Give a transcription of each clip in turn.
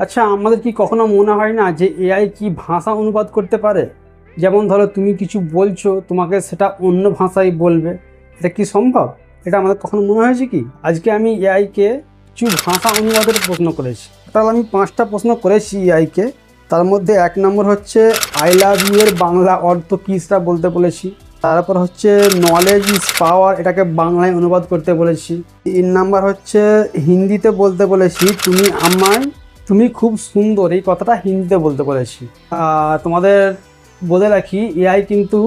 আচ্ছা আমাদের কি কখনো মনে হয় না যে এআই কি ভাষা অনুবাদ করতে পারে? যেমন ধরো, তুমি কিছু বলছো, তোমাকে সেটা অন্য ভাষায় বলবে। এটা কি সম্ভব? এটা আমাদের কখনো মনে হয়েছে কি? আজকে আমি এআইকে কিছু ভাষা অনুবাদের প্রশ্ন করেছি। তাহলে আমি পাঁচটা প্রশ্ন করেছি এআইকে। তার মধ্যে এক নম্বর হচ্ছে আই লাভ ইউ এর বাংলা অর্থ কী সেটা বলতে বলেছি। তারপর হচ্ছে নলেজ ইজ পাওয়ার এটাকে বাংলায় অনুবাদ করতে বলেছি। তিন নাম্বার হচ্ছে, হিন্দিতে বলতে বলেছি, তুমি আমায় তুমি খুব সুন্দর, এই কথাটা হিন্দিতে বলতে বলেছি তোমাদের বলে রাখি, এআই কিন্তু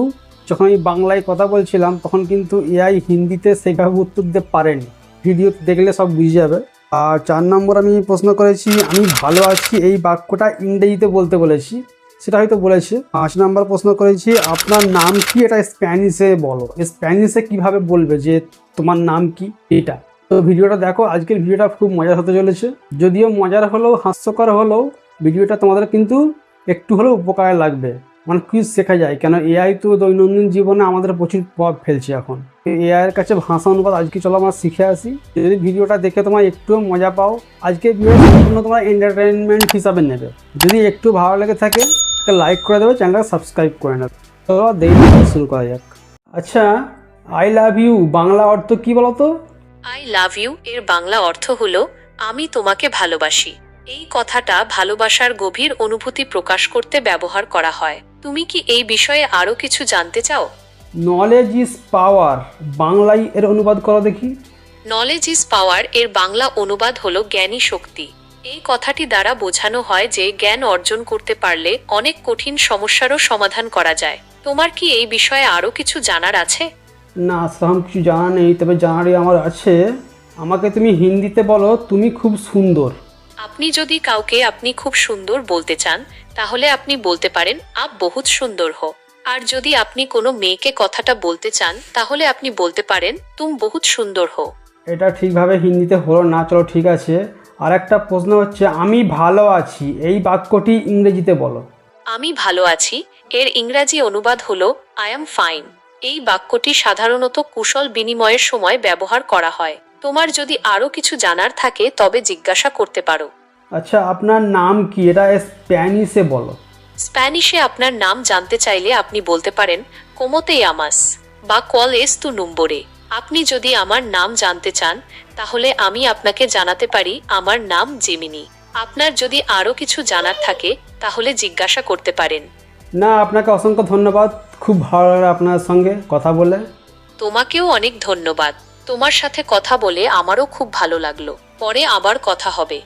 যখন আমি বাংলায় কথা বলছিলাম, তখন কিন্তু এআই হিন্দিতে সেইভাবে উত্তর দিতে পারেনি। ভিডিও দেখলে সব বুঝে যাবে। আর চার নম্বর আমি প্রশ্ন করেছি, আমি ভালো আছি এই বাক্যটা ইংরেজিতে বলতে বলেছি, সেটা হয়তো বলেছে। পাঁচ নম্বর প্রশ্ন করেছি, আপনার নাম কি? এটা স্প্যানিশে বলো। স্প্যানিশে কীভাবে বলবে যে তোমার নাম কি? এটা। তো ভিডিওটা দেখো, আজকের ভিডিওটা খুব মজার হতে চলেছে। যদিও মজার হলেও, হাস্যকর হলেও ভিডিওটা তোমাদের কিন্তু একটু হলেও উপকারে লাগবে। মানে কি শেখা যায়, কেন এআই তো দৈনন্দিন জীবনে আমাদের প্রচুর প্রভাব ফেলছে এখন। এআই এর কাছে ভাষা অনুবাদ আজকে চলো আমরা শিখে আসি। যদি ভিডিওটা দেখে তোমার একটুও মজা পাও আজকে ভিডিও তোমার এন্টারটেনমেন্ট হিসাবে নেবে। যদি একটু ভালো লেগে থাকে, একটা লাইক করে দেবে চ্যানেলটা সাবস্ক্রাইব করে নেবে। দেরি শুরু করা যাক। আচ্ছা আই লাভ ইউ বাংলা অর্থ কি বলো তো আই লাভ ইউ এর বাংলা অর্থ হল আমি তোমাকে ভালোবাসি। এই কথাটা ভালোবাসার গভীর অনুভূতি প্রকাশ করতে ব্যবহার করা হয়। তুমি কি এই বিষয়ে আরও কিছু জানতে চাও? নলেজ ইজ পাওয়ার বাংলায় এর অনুবাদ করো দেখি। নলেজ ইজ পাওয়ার এর বাংলা অনুবাদ হলো জ্ঞানী শক্তি। এই কথাটি দ্বারা বোঝানো হয় যে জ্ঞান অর্জন করতে পারলে অনেক কঠিন সমস্যারও সমাধান করা যায়। তোমার কি এই বিষয়ে আরও কিছু জানার আছে? না সেরকম কিছু জানা নেই তবে জানারই আমার আছে। আমাকে তুমি হিন্দিতে বলো তুমি খুব সুন্দর। আপনি যদি কাউকে আপনি খুব সুন্দর বলতে চান তাহলে আপনি বলতে পারেন আপ বহুত সুন্দর হো। আর যদি আপনি কোনো মেয়েকে কথাটা বলতে চান তাহলে আপনি বলতে পারেন তুম বহুত সুন্দর হো। এটা ঠিকভাবে হিন্দিতে হলো না চলো ঠিক আছে। আর একটা প্রশ্ন হচ্ছে আমি ভালো আছি। এই বাক্যটি ইংরেজিতে বলো। আমি ভালো আছি। এর ইংরাজি অনুবাদ হলো আই এম ফাইন এই বাক্যটি সাধারণত কুশল বিনিময়ের সময় ব্যবহার করা হয়। তোমার যদি আরও কিছু জানার থাকে তবে জিজ্ঞাসা করতে পারো। আচ্ছা আপনার নাম কি? এটা স্প্যানিশে বলো। স্প্যানিশে আপনার নাম জানতে চাইলে আপনি বলতে পারেন কোমোতে আমাস বা কল এস তু নম্বরে আপনি যদি আমার নাম জানতে চান তাহলে আমি আপনাকে জানাতে পারি আমার নাম জেমিনি আপনার যদি আরও কিছু জানার থাকে তাহলে জিজ্ঞাসা করতে পারেন। না আপনাকে অসংখ্য ধন্যবাদ। খুব ভালো লাগল আপনার সঙ্গে কথা বলে। তোমাকেও অনেক ধন্যবাদ। তোমার সাথে কথা বলে আমারও খুব ভালো লাগল। পরে আবার কথা হবে।